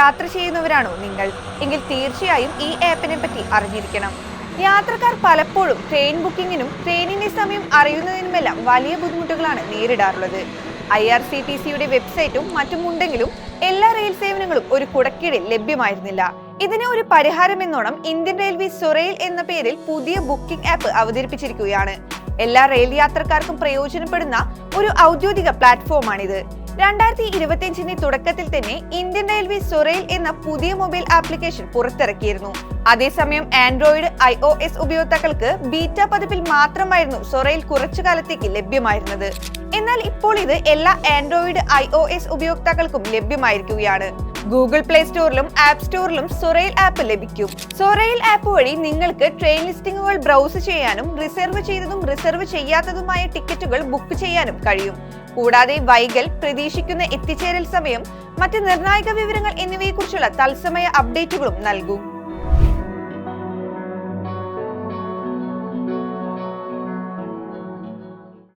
യാത്ര ചെയ്യുന്നവരാണോ നിങ്ങൾ? എങ്കിൽ തീർച്ചയായും ഈ ആപ്പിനെ പറ്റി അറിഞ്ഞിരിക്കണം. യാത്രക്കാർ പലപ്പോഴും ട്രെയിൻ ബുക്കിങ്ങിനും ട്രെയിനിന്റെ സമയം അറിയുന്നതിനുമെല്ലാം വലിയ ബുദ്ധിമുട്ടുകളാണ് നേരിടാറുള്ളത്. ഐ ആർ സി ടി സിയുടെ വെബ്സൈറ്റും മറ്റും ഉണ്ടെങ്കിലും എല്ലാ റെയിൽ സേവനങ്ങളും ഒരു കുടക്കീഴിൽ ലഭ്യമായിരുന്നില്ല. ഇതിന് ഒരു പരിഹാരം എന്നോണം ഇന്ത്യൻ റെയിൽവേ സൊറയിൽ എന്ന പേരിൽ പുതിയ ബുക്കിംഗ് ആപ്പ് അവതരിപ്പിച്ചിരിക്കുകയാണ്. എല്ലാ റെയിൽ യാത്രക്കാർക്കും പ്രയോജനപ്പെടുന്ന ഒരു ഔദ്യോഗിക പ്ലാറ്റ്ഫോമാണിത് രണ്ടായിരത്തി ഇരുപത്തിയഞ്ചിന്റെ തുടക്കത്തിൽ തന്നെ ഇന്ത്യൻ റെയിൽവേ സൊറൈൽ എന്ന പുതിയ മൊബൈൽ ആപ്ലിക്കേഷൻ പുറത്തിറക്കിയിരുന്നു. അതേസമയം ആൻഡ്രോയിഡ് ഐ ഒ എസ് ഉപയോക്താക്കൾക്ക് ബീറ്റ പതിപ്പിൽ മാത്രമായിരുന്നു സൊറൈൽ കുറച്ചു കാലത്തേക്ക് ലഭ്യമായിരുന്നത്. എന്നാൽ ഇപ്പോൾ ഇത് എല്ലാ ആൻഡ്രോയിഡ് ഐ ഒ എസ് ഉപയോക്താക്കൾക്കും ലഭ്യമായിരിക്കുകയാണ്. ഗൂഗിൾ പ്ലേ സ്റ്റോറിലും ആപ്പ് സ്റ്റോറിലും സൊറൈൽ ആപ്പ് ലഭിക്കും. സൊറൈൽ ആപ്പ് വഴി നിങ്ങൾക്ക് ട്രെയിൻ ലിസ്റ്റിംഗുകൾ ബ്രൗസ് ചെയ്യാനും റിസർവ് ചെയ്തതും റിസർവ് ചെയ്യാത്തതുമായ ടിക്കറ്റുകൾ ബുക്ക് ചെയ്യാനും കഴിയും. കൂടാതെ വൈകൽ പ്രതീക്ഷിക്കുന്ന എത്തിച്ചേരൽ സമയം മറ്റ് നിർണായക വിവരങ്ങൾ എന്നിവയെക്കുറിച്ചുള്ള തത്സമയ അപ്ഡേറ്റുകളും നൽകും.